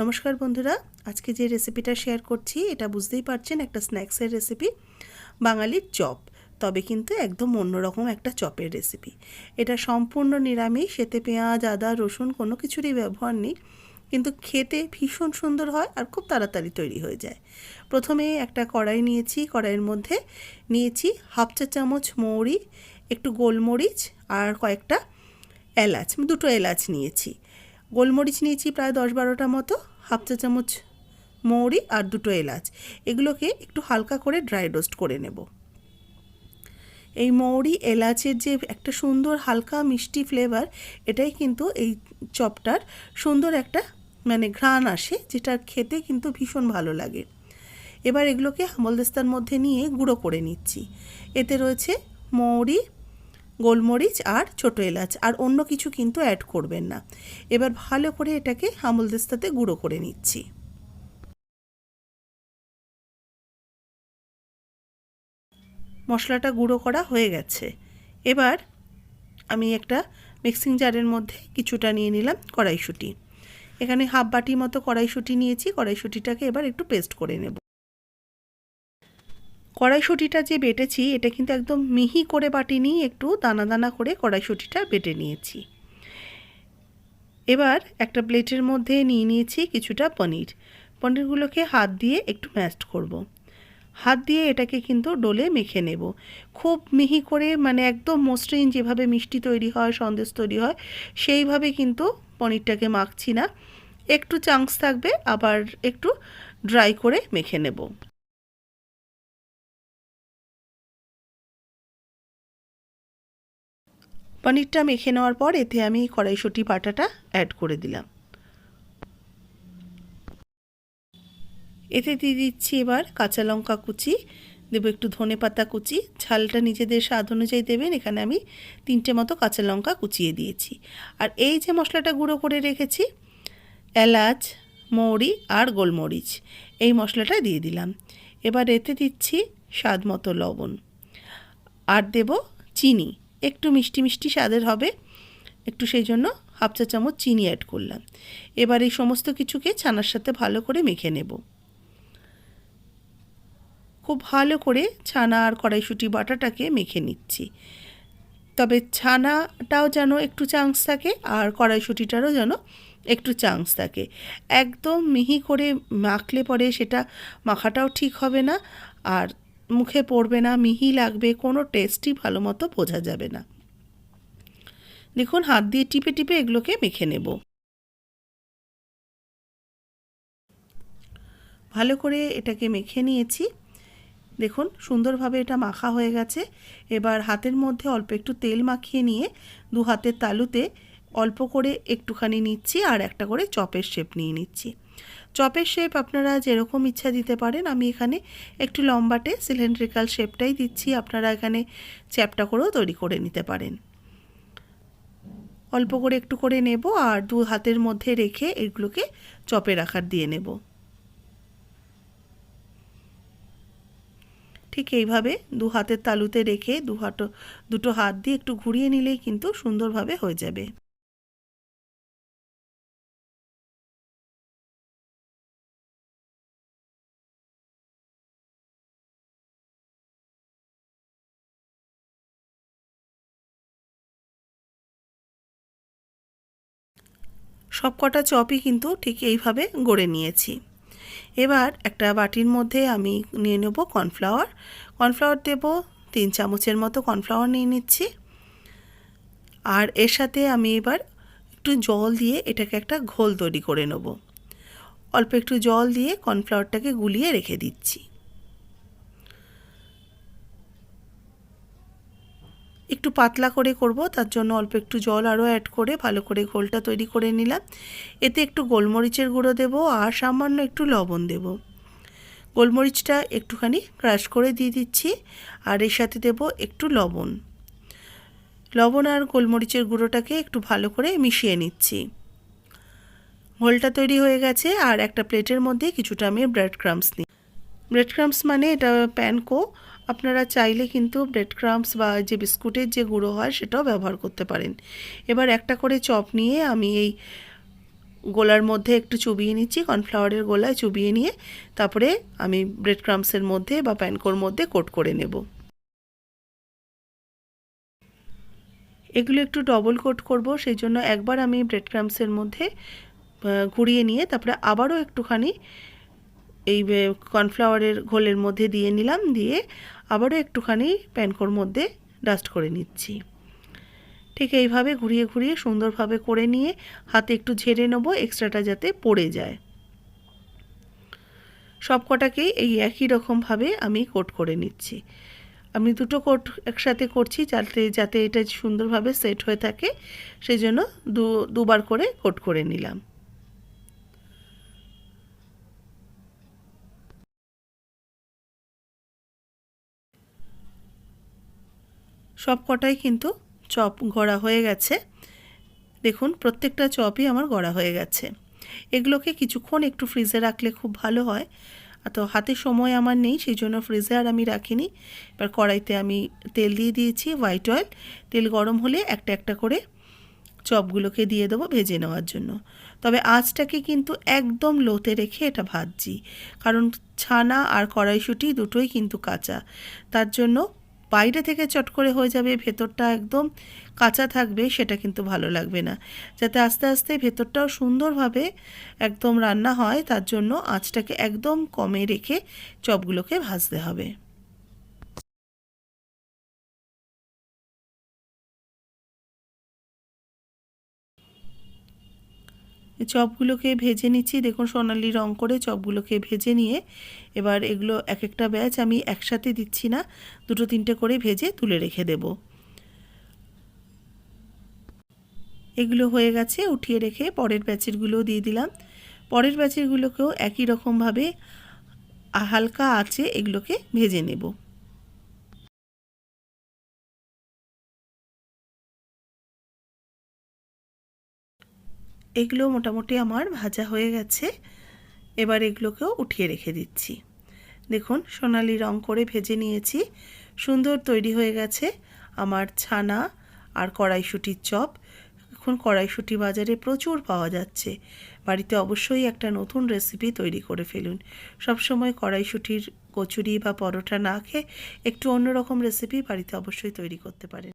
নমস্কার বন্ধুরা, আজকে যে রেসিপিটা শেয়ার করছি, এটা বুঝতেই পারছেন একটা স্ন্যাক্সের রেসিপি বাঙালির চপ। তবে কিন্তু একদম অন্যরকম একটা চপের রেসিপি এটা সম্পূর্ণ নিরামিষ, এতে পেঁয়াজ, আদা, রসুন কোনো কিছুরই ব্যবহার নেই, কিন্তু খেতে ভীষণ সুন্দর হয় আর খুব তাড়াতাড়ি তৈরি হয়ে যায়। প্রথমে একটা কড়াই নিয়েছি, কড়াইয়ের মধ্যে নিয়েছি হাফ চা চামচ মৌরি, একটু গোলমরিচ আর কয়েকটা এলাচ, দুটো এলাচ নিয়েছি। গোলমরিচ নিয়েছি প্রায় দশ বারোটা মতো, হাফ চা চামচ মৌরি আর দুটো এলাচ। এগুলোকে একটু হালকা করে ড্রাই রোস্ট করে নেব। এই মৌরি, এলাচের যে একটা সুন্দর হালকা মিষ্টি ফ্লেভার এটাই কিন্তু এই চপটার সুন্দর একটা মানে ঘ্রাণ আসে, যেটা খেতে কিন্তু ভীষণ ভালো লাগে। এবার এগুলোকে হামলদেস্তার মধ্যে নিয়ে গুঁড়ো করে নিচ্ছি। এতে রয়েছে মৌরি গোলমরিচ আর ছোটো এলাচ, আর অন্য কিছু কিন্তু অ্যাড করবেন না। এবার ভালো করে এটাকে হামলদেস্তাতে গুঁড়ো করে নিচ্ছি। মশলাটা গুঁড়ো করা হয়ে গেছে। এবার আমি একটা মিক্সিং জারের মধ্যে কিছুটা নিয়ে নিলাম কড়াইশুঁটি। এখানে হাফ বাটি মতো কড়াইশুঁটি নিয়েছি, কড়াইশুঁটিটাকে এবার একটু পেস্ট করে নেব। কড়াইশুঁটিটা যে বেটেছি, এটা কিন্তু একদম মিহি করে বাটিনি একটু দানা দানা করে কড়াইশুঁটিটা বেটে নিয়েছি। এবার একটা প্লেটের মধ্যে নিয়ে নিয়েছি কিছুটা পনির। পনিরগুলোকে হাত দিয়ে একটু ম্যাস্ট করব। হাত দিয়ে এটাকে কিন্তু ডোলে মেখে নেব। খুব মিহি করে মানে একদম মসৃণ যেভাবে মিষ্টি তৈরি হয়, সন্দেশ তৈরি হয়, সেইভাবে কিন্তু পনিরটাকে মাখছি না। একটু চাংস থাকবে, আবার একটু ড্রাই করে মেখে নেব। পনিরটা মেখে নেওয়ার পর এতে আমি কড়াইশুঁটি বাটাটা অ্যাড করে দিলাম। এতে দিয়ে দিচ্ছি এবার কাঁচা লঙ্কা কুচি, দেবো একটু ধনে পাতা কুচি। ঝালটা নিজেদের স্বাদ অনুযায়ী দেবেন, এখানে আমি তিনটে মতো কাঁচা লঙ্কা কুচিয়ে দিয়েছি। আর এই যে মশলাটা গুঁড়ো করে রেখেছি, এলাচ, মৌরি আর গোলমরিচ, এই মশলাটা দিয়ে দিলাম। এবার এতে দিচ্ছি স্বাদ মতো লবণ। আর দেব চিনি। একটু মিষ্টি মিষ্টি স্বাদের হবে। একটু সেই জন্য হাফ চা চামচ চিনি অ্যাড করলাম। এবার এই সমস্ত কিছুকে ছানার সাথে ভালো করে মেখে নেব। খুব ভালো করে ছানা আর কড়াইশুঁটি বাটাটাকে মেখে নিচ্ছি। তবে ছানাটাও যেন একটু চান্স থাকে আর কড়াইশুঁটিটারও যেন একটু চান্স থাকে। একদম মিহি করে মাখলে পরে সেটা মাখাটাও ঠিক হবে না। আর মুখে পড়বে না, মিহি লাগবে, কোনো টেস্টই ভালো মতো বোঝা যাবে না। দেখুন, হাত দিয়ে টিপে টিপে এগুলোকে মেখে নেব। ভালো করে এটাকে মেখে নিয়েছি। দেখুন, সুন্দরভাবে এটা মাখা হয়ে গেছে। এবার হাতের মধ্যে অল্প একটু তেল মাখিয়ে নিয়ে দু হাতের তালুতে অল্প করে একটুখানি নিচ্ছি আর একটা করে চপের শেপ নিয়ে নিচ্ছি। চপের শেপ আপনারা যেরকম ইচ্ছা দিতে পারেন, আমি এখানে একটু লম্বাটে সিলিন্ড্রিক্যাল শেপটাই দিচ্ছি। আপনারা এখানে চ্যাপটা করেও তৈরি করে নিতে পারেন। অল্প করে একটু করে নেব আর দু হাতের মধ্যে রেখে এগুলোকে চপের আকার দিয়ে নেব। ঠিক এইভাবে দু হাতের তালুতে রেখে দু হাটো দুটো হাত দিয়ে একটু ঘুরিয়ে নিলেই কিন্তু সুন্দরভাবে হয়ে যাবে। সব কটা চপই কিন্তু ঠিক এইভাবে গড়ে নিয়েছি। এবার একটা বাটির মধ্যে আমি নিয়ে নেব কর্নফ্লাওয়ার। কর্নফ্লাওয়ার দেব তিন চামচের মতো কর্নফ্লাওয়ার নিয়ে নিচ্ছি। আর এর সাথে আমি এবার একটু জল দিয়ে এটাকে একটা ঘোল তৈরি করে নেব। অল্প একটু জল দিয়ে কর্নফ্লাওয়ারটাকে গুলিয়ে রেখে দিচ্ছি। একটু পাতলা করে করব, তার জন্য অল্প একটু জল আরও অ্যাড করে ভালো করে ঘোলটা তৈরি করে নিলাম। এতে একটু গোলমরিচের গুঁড়ো দেবো আর সামান্য একটু লবণ দেব। গোলমরিচটা একটুখানি ক্রাশ করে দিয়ে দিচ্ছি আর এর সাথে দেব একটু লবণ। লবণ আর গোলমরিচের গুঁড়োটাকে একটু ভালো করে মিশিয়ে নিচ্ছি। ঘোলটা তৈরি হয়ে গেছে আর একটা প্লেটের মধ্যে কিছুটা আমি ব্রেড ক্রামস নিই। ব্রেড ক্রামস মানে এটা প্যানকো আপনারা চাইলে কিন্তু ব্রেড ক্রামস বা যে বিস্কুটের যে গুঁড়ো হয় সেটাও ব্যবহার করতে পারেন। এবার একটা করে চপ নিয়ে আমি এই গোলার মধ্যে একটু চুবিয়ে নিচ্ছি, কর্নফ্লাওয়ারের গোলায় চুবিয়ে নিয়ে তারপরে আমি ব্রেড ক্রামসের মধ্যে বা প্যানকোর মধ্যে কোট করে নেব। এগুলো একটু ডবল কোট করব, সেই জন্য একবার আমি ব্রেড ক্রামসের মধ্যে ঘুরিয়ে নিয়ে তারপরে আবারও একটুখানি এই কর্নফ্লাওয়ারের ঘোলের মধ্যে দিয়ে নিলাম, দিয়ে আবারও একটুখানি প্যানকোর মধ্যে ডাস্ট করে নিচ্ছি। ঠিক এইভাবে ঘুরিয়ে ঘুরিয়ে সুন্দরভাবে করে নিয়ে হাতে একটু ঝেড়ে নেব এক্সট্রাটা যাতে পড়ে যায়। সব কটাকেই এই একই রকমভাবে আমি কোট করে নিচ্ছি। আমি দুটো কোট একসাথে করছি যাতে যাতে এটা সুন্দরভাবে সেট হয়ে থাকে সেই জন্য দুবার করে কোট করে নিলাম। সব কটাই কিন্তু চপ গড়া হয়ে গেছে। দেখুন, প্রত্যেকটা চপই আমার গড়া হয়ে গেছে। এগুলোকে কিছুক্ষণ একটু ফ্রিজে রাখলে খুব ভালো হয়। তো হাতে সময় আমার নেই, সেই জন্য ফ্রিজে আর আমি রাখিনি। এবার কড়াইতে আমি তেল দিয়ে দিয়েছি হোয়াইট অয়েল তেল গরম হলে একটা একটা করে চপগুলোকে দিয়ে দেবো ভেজে নেওয়ার জন্য। তবে আঁচটাকে কিন্তু একদম লোতে রেখে এটা ভাজছি। কারণ ছানা আর কড়াইশুঁটি দুটোই কিন্তু কাঁচা। তার জন্য বাইরে থেকে চট করে হয়ে যাবে, ভেতরটা একদম কাঁচা থাকবে, সেটা কিন্তু ভালো লাগবে না। যাতে আস্তে আস্তে ভেতরটাও সুন্দরভাবে একদম রান্না হয়, তার জন্য আঁচটাকে একদম কমে রেখে চপগুলোকে ভাজতে হবে। চপগুলোকে ভেজে নিচ্ছি। দেখুন, সোনালি রং করে চপগুলোকে ভেজে নিয়ে এবার এগুলো এক একটা ব্যাচ আমি একসাথে দিচ্ছি না, দুটো তিনটে করে ভেজে তুলে রেখে দেব। এগুলো হয়ে গেছে, উঠিয়ে রেখে পরের ব্যাচেরগুলোও দিয়ে দিলাম। পরের ব্যাচেরগুলোকেও একই রকমভাবে হালকা আছে এগুলোকে ভেজে নেব। এগুলো মোটামুটি আমার ভাজা হয়ে গেছে। এবার এগুলোকেও উঠিয়ে রেখে দিচ্ছি। দেখুন, সোনালি রং করে ভেজে নিয়েছি। সুন্দর তৈরি হয়ে গেছে আমার ছানা আর কড়াইশুটির চপ। এখন কড়াইশুটি বাজারে প্রচুর পাওয়া যাচ্ছে। বাড়িতে অবশ্যই একটা নতুন রেসিপি তৈরি করে ফেলুন। সবসময় কড়াইশুটির কচুরি বা পরোটা না খেয়ে একটু অন্যরকম রেসিপি বাড়িতে অবশ্যই তৈরি করতে পারেন।